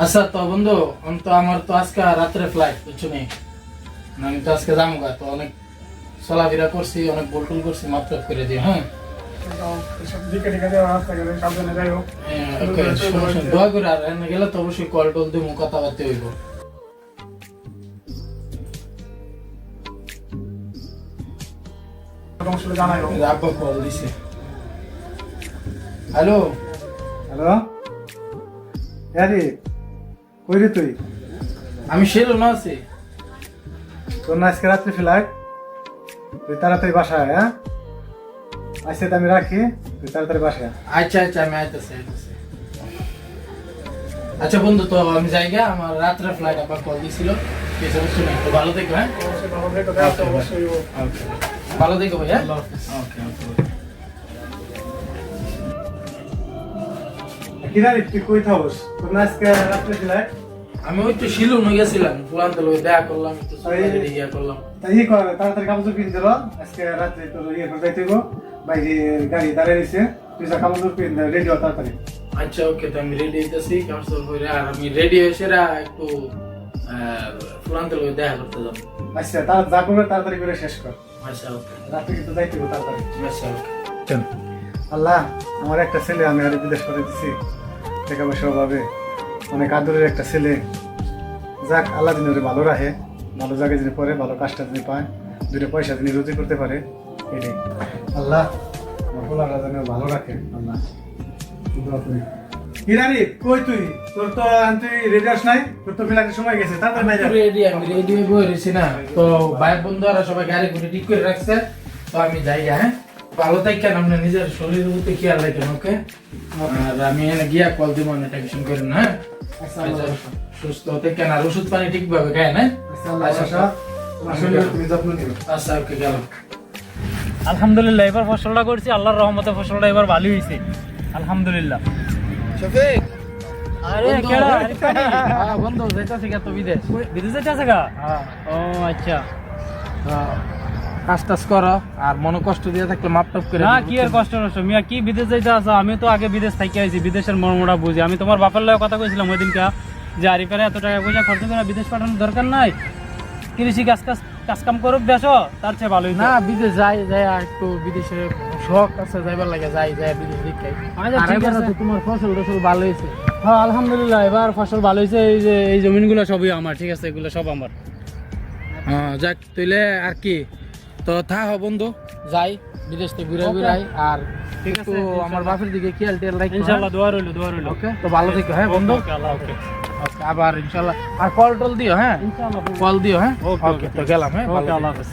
আচ্ছা তো বন্ধু তো আমার তো আজকে রাত্রে ফ্লাইট বুঝছ নি? আমি তো আজকে যাব গা, তো অনেক চলাফেরা করছি অনেক করছি করে হ্যাঁ? গেলে হ্যাঁ, নেই। করে টল জানাই হোক আব্বা কল দিছে। হ্যালো হ্যালো আরে কই রে তুই। আমি সেলো না আছি। তোর না আজকে রাত্রে ফ্লাইট তুই তাড়াতাড়ি বাসায় আয়, হ্যাঁ? তো আমি রাখি তুই তাড়াতাড়ি বাসায় আচ্ছা আচ্ছা আমি আইতেছি আইতেছি। আচ্ছা বন্ধু তো আমি যাই গা, আমার রাত্রে ফ্লাইট আব্বা কল দিছিল। কিছু বুঝছ না তো ভালো থেকো হ্যাঁ? অবশ্যই ভালো দেখা ভাই হ্যাঁ? ওকে ওকে কি জানি তুই কই থাকস? তোর আজকে রাত্রে ফ্লাইট আমি ওই তো শিলুন গেছিলাম পুরান তো দেখা করলাম একটু ইয়া করলাম। তাই ই কর তাড়াতাড়ি কাপড় পিন দিল আজকে রাত্রে তোর ইয়ে করে যাইতে হইব বাইরে গাড়ি দাঁড়িয়ে রয়েছে তুই যা কাপড় পিন রেডি হ তাড়াতাড়ি। আচ্ছা ওকে তো আমি রেডি হইতেছি কামসল করে আর আমি রেডি হয়েছে রা একটু পুরান তো দেখা করতে যাব। আচ্ছা তার যা করবে তাড়াতাড়ি করে শেষ কর। আচ্ছা ওকে। রাত্রে কিন্তু যাইতে হইব তাড়াতাড়ি। আচ্ছা ওকে। চল। আল্লাহ আমার একটা ছেলে আমি আর বিদেশ করে দিছি। টাকা পয়সা অভাবে অনেক আদরের একটা ছেলে। যাক, আল্লাহ দিন ভালো রাখে, ভালো জায়গায় যিনি পড়ে, ভালো কাজটা যিনি পায় দুটো পয়সা যিনি রুজি করতে পারে, এটাই। আল্লাহ আমার পোলারা যেন ভালো রাখে, আল্লাহ। ইরানি, কই তুই? তোর তো তুই রেডি আস নাই? তোর তো ফিলাকের সময় গেছে, তাড়াতাড়ি বাইরে। রেডি আমি রেডি হয়ে রয়েছি না। তো ভাই বন্ধুরা সবাই গাড়ি করে ঠিক করে রাখছে, তো আমি যাই হ্যাঁ? ভালো থাকেন আপনি নিজের শরীরের প্রতি খেয়াল রাখেন ওকে আর আমি এনে গিয়া কল দিব না টেনশন করেন না হ্যাঁ আচ্ছা, আচ্ছা, সুস্থ থাকেন আর ওষুধ পানি ঠিকভাবে খায় না? আচ্ছা, নিও আচ্ছা। ওকে গেলাম আলহামদুলিল্লাহ এবার ফসলটা করছি আল্লাহর রহমতে ফসলটা এবার ভালো হয়েছে আলহামদুলিল্লাহ। শফিক! আরে কেডা? হ্যাঁ বন্ধু যাইতাছি গা তো বিদেশ। বিদেশে যাচ্ছে গা? হ্যাঁ। ও আচ্ছা। হ্যাঁ। কাজ টাজ করো আর মনে কষ্ট দিয়ে থাকলে মাপ টাপ করে না কি আর কষ্ট নষ্ট? মিয়া কি বিদেশ যাইতে আছো আমি তো আগে বিদেশ থেকে আইছি বিদেশের মর্মটা বুঝি। আমি তোমার বাপের লগে কথা কইছিলাম ওই দিনকা যে আরিফারে এত টাকা পয়সা খরচ করে বিদেশ পাঠানোর দরকার নাই। কৃষি কাজ কাজ কাজ কাম করুক দেশ তার চেয়ে ভালোই না বিদেশ যাই যাই একটু বিদেশে শখ আছে যাইবার লাগে যাই যাই বিদেশ। তো তোমার ফসল টসল ভালো হয়েছে হ্যাঁ আলহামদুলিল্লাহ এবার ফসল ভালো হয়েছে এই যে এই জমিনগুলো সবই আমার ঠিক আছে? এগুলো সব আমার। হ্যাঁ যাক তুইলে আর কি? তো থা হ বন্ধু। যাই বিদেশ থেকে ঘুরে ঘুরে আই আর ঠিক একটু আমার। বাপের দিকে খেয়াল টেয়াল রাখি ইনশাআল্লাহ দোয়া রইল দোয়া রইল। ওকে তো ভালো থেকো হ্যাঁ বন্ধু? ওকে আল্লাহ ওকে Okay, আবার ইনশাআল্লাহ আর কল টল দিও হ্যাঁ? ইনশাআল্লাহ কল দিও হ্যাঁ? ওকে তো গেলাম হ্যাঁ ওকে আল্লাহ হাফেজ।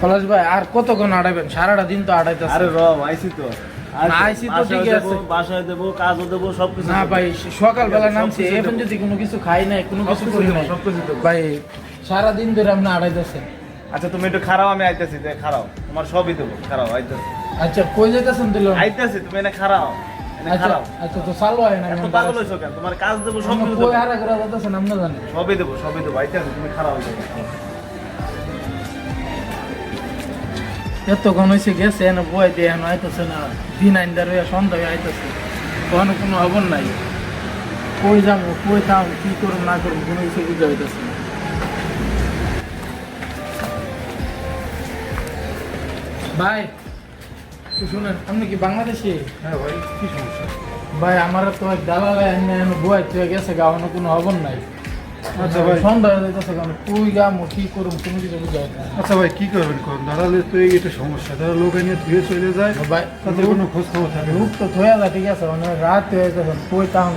পলাশ ভাই আর কতক্ষণ আড়াইবেন? সারাটা দিন তো আড়াইতেছে আরে র আইসি তো। না, তো বাসায় আছে। বাসায় দেবো কাজও দেবো সবকিছু না ভাই সকালবেলা নামছি এখন যদি কোনো কিছু খাই নাই কোনো কিছু করি নাই সবকিছু দেবো। ভাই সারাদিন ধরে আপনি আড়াইতেছেন। আচ্ছা তুমি একটু খারাও আমি আইতেছি যে তোমার সবই দেবো খারাও আইতেছি। আচ্ছা কই যেতেছেন দিল আইতেছি তুমি এনে খারাও আচ্ছা আচ্ছা তো চালু হয় না এত পাগল হয়েছো কেন? তোমার কাজ দেবো সব কিছু কই দেবো। আর করে যেতেছেন আপনি জানেন। সবই দেবো সবই দেবো আইতেছি তুমি খারাও আইতেছি এতক্ষণ হয়েছে গেছে এনে বই দিয়ে এখন আইতেছে না দিন আইনদার হয়ে সন্ধ্যা হয়ে আইতেছে। তখন কোনো খবর নাই। কই যাব কই থাম কি করুম না করুম কোনো কিছু বুঝা হইতেছে না। ভাই শুনেন আপনি কি বাংলাদেশি? হ্যাঁ ভাই কি সমস্যা? ভাই আমার তো দালালে এনে এনে বই থেকে গেছে গাওয়ানো কোনো খবর নাই। আচ্ছা ভাই। সন্ধ্যা হয়ে যাইতেছে কই গামো কি করুম কোনো কিছু বুঝা হইতেছে আচ্ছা ভাই কি করবেন কোন? দাঁড়ালে তো এই এটা সমস্যা। তারা লোক এনে ধুয়ে চলে যায় ভাই তাদের কোনো খোঁজ খবর থাকে। তো যায় ঠিক আছে মানে রাত হয়ে তাহলে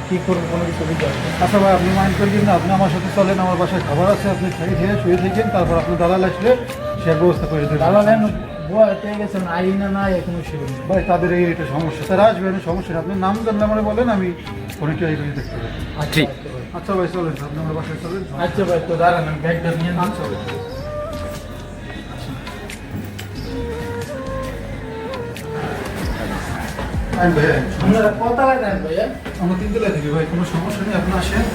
কি করুন কোনো কিছু আচ্ছা ভাই আপনি মাইন্ড করবেন না আপনি আমার সাথে চলেন আমার বাসায় খাবার আছে আপনি খেয়ে খেয়ে শুয়ে থাকেন তারপর আপনি দালাল আসলে সে ব্যবস্থা করে দেবেন। দালাল এখন বয় পেয়ে গেছেন আই না না এখনও শুরু ভাই তাদের এই এটা সমস্যা। তারা আসবে না সমস্যা। আপনি নাম জানলে আমার বলেন আমি এই করে দেখতে পারি আচ্ছা। আচ্ছা ভাই চলেন আপনি আমার বাসায় চলেন। আচ্ছা ভাই তো দাঁড়ান আমি ব্যাগটা নিয়ে আইন ভাইয়া আপনারা ভাইয়া আমরা ভাই কোনো সমস্যা নেই আপনি আসেন।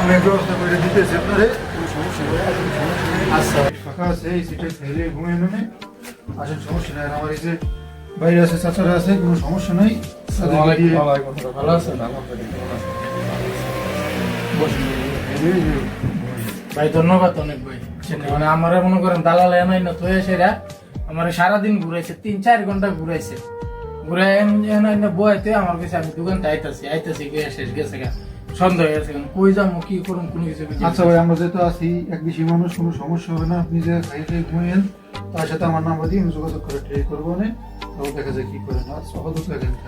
আমি ব্যবস্থা করে দিতেছি কোনো সমস্যা নেই। আচ্ছা। ফাঁকা আছে এই সিটে ঘুমিয়ে আসেন সমস্যা নেই। আমার এই যে বাইরে আছে চাচারা আছে কোনো সমস্যা নেই। ভালো আছে এই যে, ভাই ধন্যবাদ অনেক ভাই। মানে আমার মনে করেন দালাল এনাই না তো সেরা আমার সারাদিন ঘুরাইছে তিন চার ঘণ্টা ঘুরাইছে। ঘুরাই না বইতে আমার কাছে আমি দোকানটা আইতাছি আইতাছি গিয়ে শেষ গেছে গা। সন্দেহ গেছে কই যাব কি কোনো কিছু আচ্ছা ভাই আমরা যেহেতু আছি এক বেশি মানুষ কোনো সমস্যা হবে না। আপনি যে খাই খাই ঘুমিয়েন তার সাথে আমার নাম্বার দিয়ে আমি যোগাযোগ করে ট্রাই করব না দেখা যায় কি করেন আচ্ছা আপাতত এখানে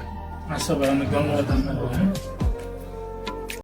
আচ্ছা ভাই অনেক ধন্যবাদ আপনাকে হ্যাঁ?